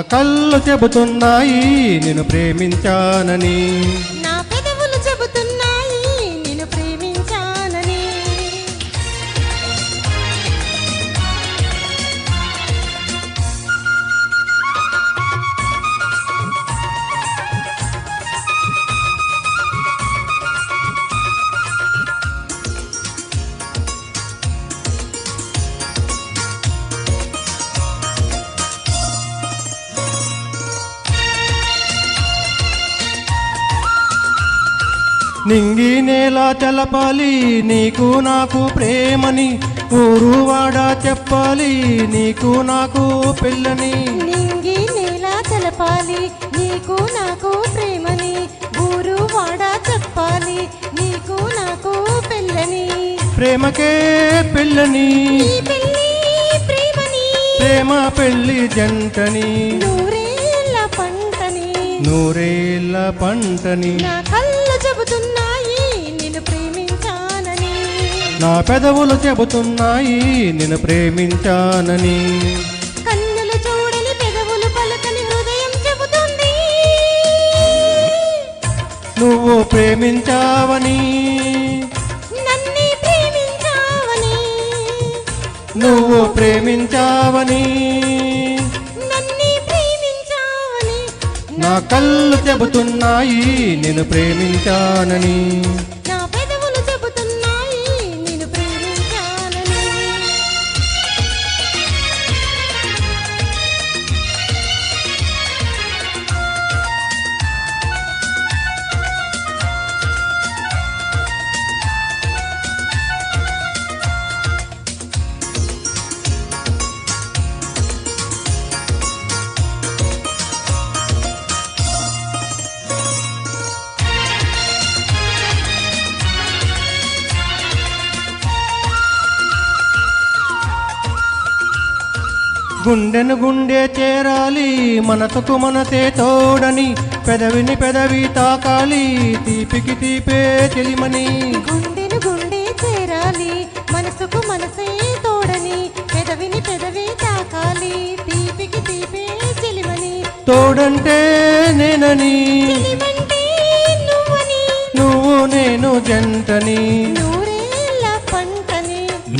కళ్ళు చెబుతున్నాయి నేను ప్రేమించానని. నింగి నేల తెలపాలి నీకు నాకు ప్రేమని. ఊరు వాడ చెప్పాలి నీకు నాకు పిల్లని. నింగి నేల తెలపాలి నీకు నాకు ప్రేమని. ఊరు వాడ చెప్పాలి నీకు నాకు పెళ్ళని ప్రేమకే పిల్లని. ప్రేమ పెళ్ళి జంటని. నూరేళ్ళ పంటని. నూరేళ్ళ పంటని. నా నా పెదవులు చెబుతున్నాయి నిన్ను ప్రేమించానని. కన్నులు చూడని పెదవులు పలకని హృదయం చెబుతుంది. నువ్వు ప్రేమించావని. నన్నే ప్రేమించావని. నువ్వు ప్రేమించావని. నన్నే ప్రేమించావని. నా కళ్ళు చెబుతున్నాయి నేను ప్రేమించానని. గుండెను గుండె చేరాలి మనసుకు మనసే తోడని పెదవిని పెదవి తాకాలి తీపికి తీపే చెలిమని గుండెను గుండె చేరాలి మనసుకు మనసే తోడని పెదవిని పెదవి తాకాలి తీపికి తీపే చెలిమని తోడంటే నేనని. నువ్వు నేను జంటని. పంటని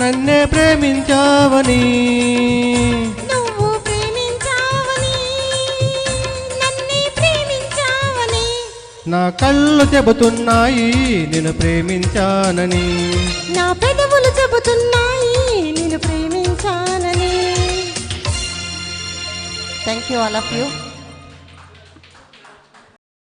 నన్నే ప్రేమించావని. నువ్వు ప్రేమించావని నన్నే ప్రేమించావని. నా కళ్ళు చెబుతున్నాయి నేను ప్రేమించానని. నా పెదవులు చెబుతున్నాయి నిన్ను ప్రేమించానని. Thank you all of you